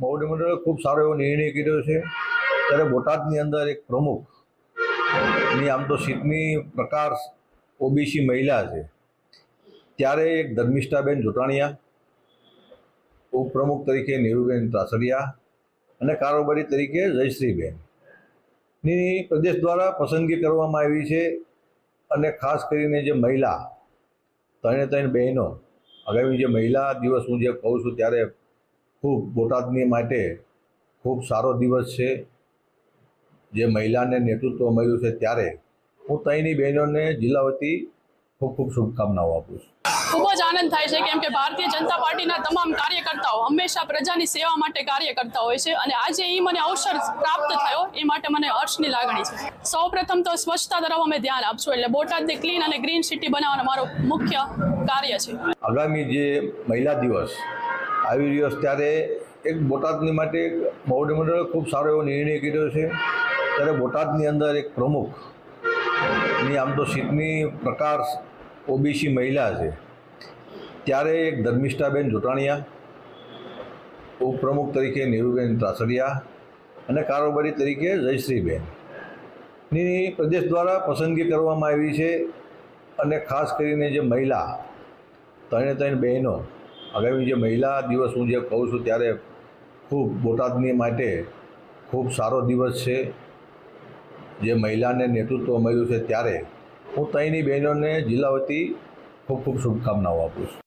મોવડી મંડળે ખૂબ સારો એવો નિર્ણય કર્યો છે. ત્યારે બોટાદની અંદર એક પ્રમુખની આમ તો સીટની પ્રકાર ઓબીસી મહિલા છે. ત્યારે એક ધર્મિષ્ઠાબેન જોટાણીયા, ઉપપ્રમુખ તરીકે નેહરુબેન ત્રાસડિયા અને કારોબારી તરીકે જયશ્રીબેન. ની પ્રદેશ દ્વારા પસંદગી કરવામાં આવી છે અને ખાસ કરીને જે મહિલા, ત્રણે ત્રણ બહેનો, આગામી જે મહિલા દિવસ હું જે કહું છું ત્યારે ખૂબ બોટાદની માટે ખૂબ સારો દિવસ છે. જે મહિલાને નેતૃત્વ મળ્યું છે ત્યારે હું ત્યાંની બહેનોને જિલ્લા વતી ખૂબ ખૂબ શુભકામનાઓ આપું છું. ખૂબ જ આનંદ થાય છે કેમ કે ભારતીય જનતા પાર્ટીના તમામ કાર્યકર્તાઓ હંમેશા પ્રજાની સેવા માટે કાર્ય કરતા હોય છે અને આજે એ મને અવસર પ્રાપ્ત થયો એ માટે મને હર્ષની લાગણી છે. સૌપ્રથમ તો સ્વચ્છતા તરફ અમે ધ્યાન આપશું એટલે બોટાદને ક્લીન અને ગ્રીન સિટી બનાવવાનો મારું મુખ્ય કાર્ય છે. આગામી જે મહિલા દિવસ આવી રહ્યો છે. ત્યારે એક બોટાદની માટે એક મંડળે ખૂબ સારો એવો નિર્ણય કર્યો છે. ત્યારે બોટાદની અંદર એક પ્રમુખની આમ તો સીટની પ્રકાર ઓબીસી મહિલા છે. ત્યારે એક ધર્મિષ્ઠાબેન જોટાણીયા, ઉપપ્રમુખ તરીકે નીરુબેન ત્રાસડિયા અને કારોબારી તરીકે જયશ્રીબેન. ની પ્રદેશ દ્વારા પસંદગી કરવામાં આવી છે અને ખાસ કરીને જે મહિલા, ત્રણે ત્રણ બહેનો આગામી જે મહિલા દિવસ હું જે કહું છું ત્યારે ખૂબ બોટાદની માટે ખૂબ સારો દિવસ છે. જે મહિલાને નેતૃત્વ મળ્યું છે ત્યારે હું ત્રણેય બહેનોને જિલ્લા વતી ખૂબ ખૂબ શુભકામનાઓ આપું છું.